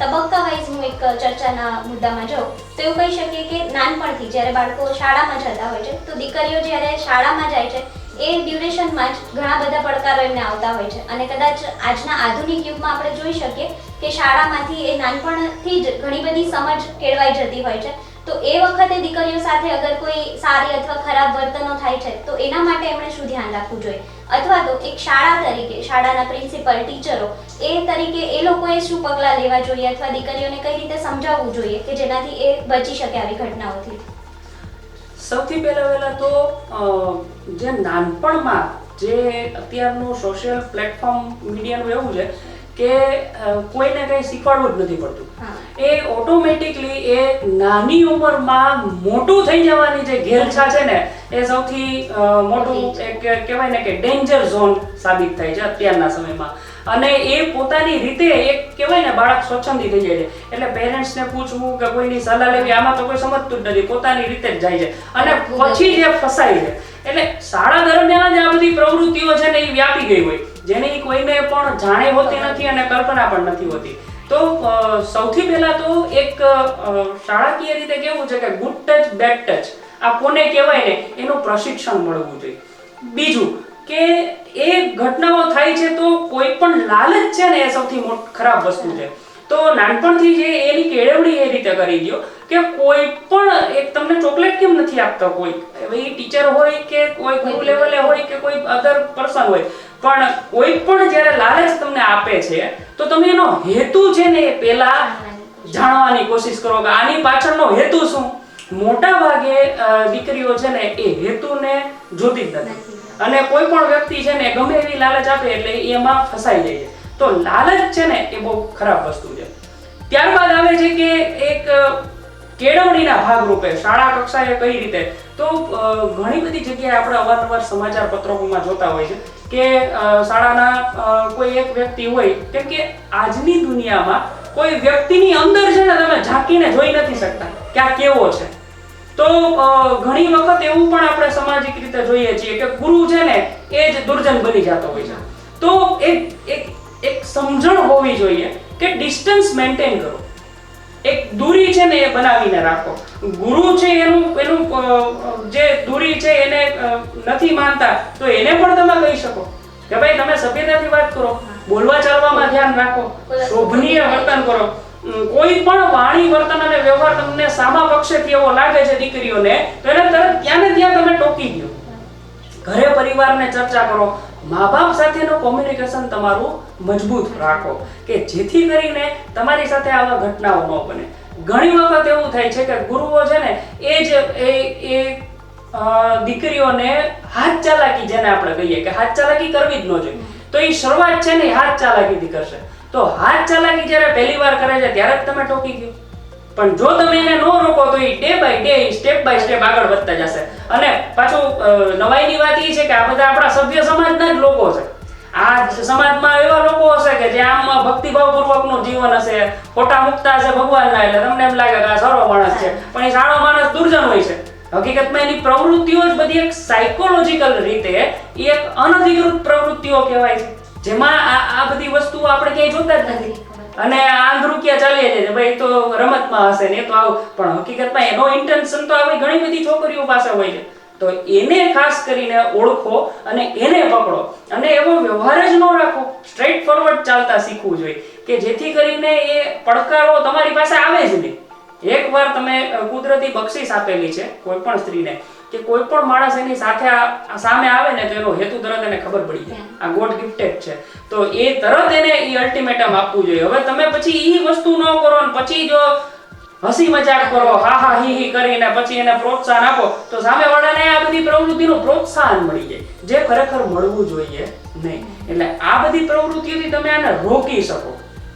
તબક્કા વાઇઝ હું એક ચર્ચાના મુદ્દામાં જાઉં, તો એવું કહી શકીએ કે નાનપણથી જ્યારે બાળકો શાળામાં જતા હોય છે, તો દીકરીઓ જ્યારે શાળામાં જાય છે, એ ડ્યુરેશનમાં જ ઘણા બધા પડકારો એમને આવતા હોય છે. અને કદાચ આજના આધુનિક યુગમાં આપણે જોઈ શકીએ કે શાળામાંથી એ નાનપણથી જ ઘણી બધી સમજ કેળવાઈ જતી હોય છે. તો એ વખતે દીકરીઓ સાથે અગર કોઈ સારી અથવા ખરાબ વર્તનો થાય છે, તો એના માટે એમણે શું ધ્યાન રાખવું જોઈએ? અથવા તો એક શાળા તરીકે, શાળાના પ્રિન્સિપલ, ટીચરો, એ તરીકે એ લોકોએ શું પગલાં લેવા જોઈએ અથવા દીકરીઓને કઈ રીતે સમજાવવું જોઈએ કે જેનાથી એ બચી શકે આવી ઘટનાઓથી? સૌથી પહેલા પહેલા તો જે નાનપણમાં જે અત્યારનું સોશિયલ પ્લેટફોર્મ મીડિયાનું એવું છે કે કોઈને કંઈ શીખવાડવું જ નથી પડતું. એ ઓટોમેટિકલી એ નાની ઉંમરમાં મોટું થઈ જવાની જે ઘેલછા છે ને એ સૌથી મોટું એક કહેવાય ને કે ડેન્જર ઝોન સાબિત થાય છે અત્યારના સમયમાં. અને એ પોતાની રીતે એક કહેવાય ને બાળક સ્વચ્છંદી થઈ જાય છે. એટલે પેરેન્ટ્સને પૂછવું કે કોઈની સલાહ લેવી આમાં તો કોઈ સમજતું જ નથી. પોતાની રીતે જ જાય છે. અને પછી જે ફસાય છે. એટલે શાળા દરમિયાન જ આ બધી પ્રવૃત્તિઓ છે ને એ વ્યાપી ગઈ હોય. જેની કોઈને પણ જાણે હોતી નથી અને કલ્પના પણ નથી હોતી. તો સૌથી પહેલા તો એક શાળાકીય રીતે કેવું છે કે ગુડ ટચ બેડ ટચ આ કોને કહેવાય ને એનું પ્રશિક્ષણ મળવું જોઈએ. બીજું કે એ ઘટનાઓ થાય છે તો કોઈ પણ લાલચ છે ને એ સૌથી મોટ ખરાબ વસ્તુ છે. તો નાનપણથી જે એની કેળવણી એ રીતે કરી દો કે કોઈ પણ એક તમને ચોકલેટ કેમ નથી આપતા કોઈ? એ ટીચર હોય કે કોઈ ગુરુ લેવલે હોય કે કોઈ અધર પર્સન હોય. પણ કોઈ પણ જ્યારે લાલચ તમને આપે છે, તો તમે એનો હેતુ છે ને એ પહેલા જાણવાની કોશિશ કરો કે આની પાછળનો હેતુ શું? મોટા ભાગે દીકરીઓ છે ને એ હેતુને જોતી જ નથી. અને કોઈ પણ વ્યક્તિ છે ને ગમે એવી લાલચ આપે એટલે એમાં ફસાઈ જાય છે. તો લાલચ છે ને એ બહુ ખરાબ વસ્તુ છે. ત્યારબાદ આવે છે કે એક કેળવણીના ભાગરૂપે શાળા કક્ષાએ કઈ રીતે? તો ઘણી બધી જગ્યાએ આપણે અવારનવાર સમાચાર પત્રોમાં જોતા હોય છે કે શાળાના કોઈ એક વ્યક્તિ હોય, કેમ કે આજની દુનિયામાં કોઈ વ્યક્તિની અંદર છે ને તમે ઝાંકીને જોઈ નથી શકતા કે આ કેવો છે. તો ઘણી વખત એવું પણ આપણે સામાજિક રીતે જોઈએ છીએ કે ગુરુ છે ને એ જ દુર્જન બની જતો હોય છે. તો એક એક એક સમજણ હોવી જોઈએ કે ડિસ્ટન્સ મેન્ટેન કરો. દૂરી છે ને એ બનાવીને રાખો. ગુરુ છે એનું એનું જે દૂરી છે એને નથી માનતા, તો એને પણ તમે કહી શકો કે ભાઈ તમે સભ્યતાથી વાત કરો, બોલવા ચાલવામાં ધ્યાન રાખો, શોભનીય વર્તન કરો. કોઈ પણ વાણી, વર્તન અને વ્યવહાર તમને સામા પક્ષેથી એવો લાગે છે દીકરીઓને, તો એને તરત ત્યાં ને ત્યાં તમે ટોકી દો ઘરે પરિવારને ચર્ચા કરો મા બાપ સાથેનું કોમ્યુનિકેશન તમારું મજબૂત રાખો કે જેથી કરીને તમારી સાથે આવા ઘટનાઓ ન બને. ઘણી વખત એવું થાય છે કે ગુરુઓ છે ને એ જ એ એ દીકરીઓને હાથ ચાલાકી જેને આપણે કહીએ કે હાથ ચાલાકી કરવી જ ન જોઈએ. તો એ શરૂઆત છે ને હાથ ચાલાકીથી કરશે. તો હાથ ચાલાકી જ્યારે પહેલી વાર કરે છે, ત્યારે જ તમે ટોકી ગયો. પણ જો તમે એને ન રોકો તો એ day by day step by step આગળ વધતા જશે. અને પાછું નવાઈની વાત એ છે કે આ બધા આપણા સભ્ય સમાજના જ લોકો છે. આ સમાજમાં એવા લોકો હશે કે જે આમ ભક્તિભાવપૂર્વકનું જીવન હશે. ફોટા મુક્તા હશે ભગવાનના એટલે તમને એમ લાગે કે આ સારો માણસ છે. પણ એ સારો માણસ દુર્જન હોય છે. હકીકતમાં એની પ્રવૃત્તિઓ જ બધી એક સાયકોલોજીકલ રીતે એ એક અનધિકૃત પ્રવૃત્તિઓ કહેવાય છે. જેમાં આ આ બધી વસ્તુઓ આપણે ક્યાંય જોતા જ નથી. અને આંધ્રુકિયા ચાલીએ છે ભાઈ તો રમતમાં હશે ને તો આવું. પણ હકીકતમાં એનો ઇન્ટેન્શન તો આવી ઘણી બધી છોકરીઓ પાસે હોય છે. તો એને ખાસ કરીને ઓળખો અને એને પકડો. અને એવો વ્યવહાર જ ન રાખો. સ્ટ્રેટ ફોરવર્ડ ચાલતા શીખવું જોઈએ. કે જેથી કરીને એ પડકારો તમારી પાસે આવે જ નહીં. એકવાર તમે કુદરતી બક્ષિસ આપેલી છે કોઈ પણ સ્ત્રીને કે કોઈ પણ માણસ એની સાથે સામે આવે ને તો એનો હેતુ તરત એને ખબર પડી જાય. આ ગોડ ગિફ્ટેડ છે. તો એ તરત એને એ અલ્ટિમેટમ આપવું જોઈએ. હવે તમે પછી એ વસ્તુ ન કરો ને પછી જો હસી મજાક કરો હા હા હી હી કરીને પછી એને પ્રોત્સાહન આપો તો સામેવાળાને આ બધી પ્રવૃત્તિનું પ્રોત્સાહન મળી જાય. જે ખરેખર મળવું જોઈએ નહીં. એટલે આ બધી પ્રવૃત્તિઓથી તમે આને રોકી શકો.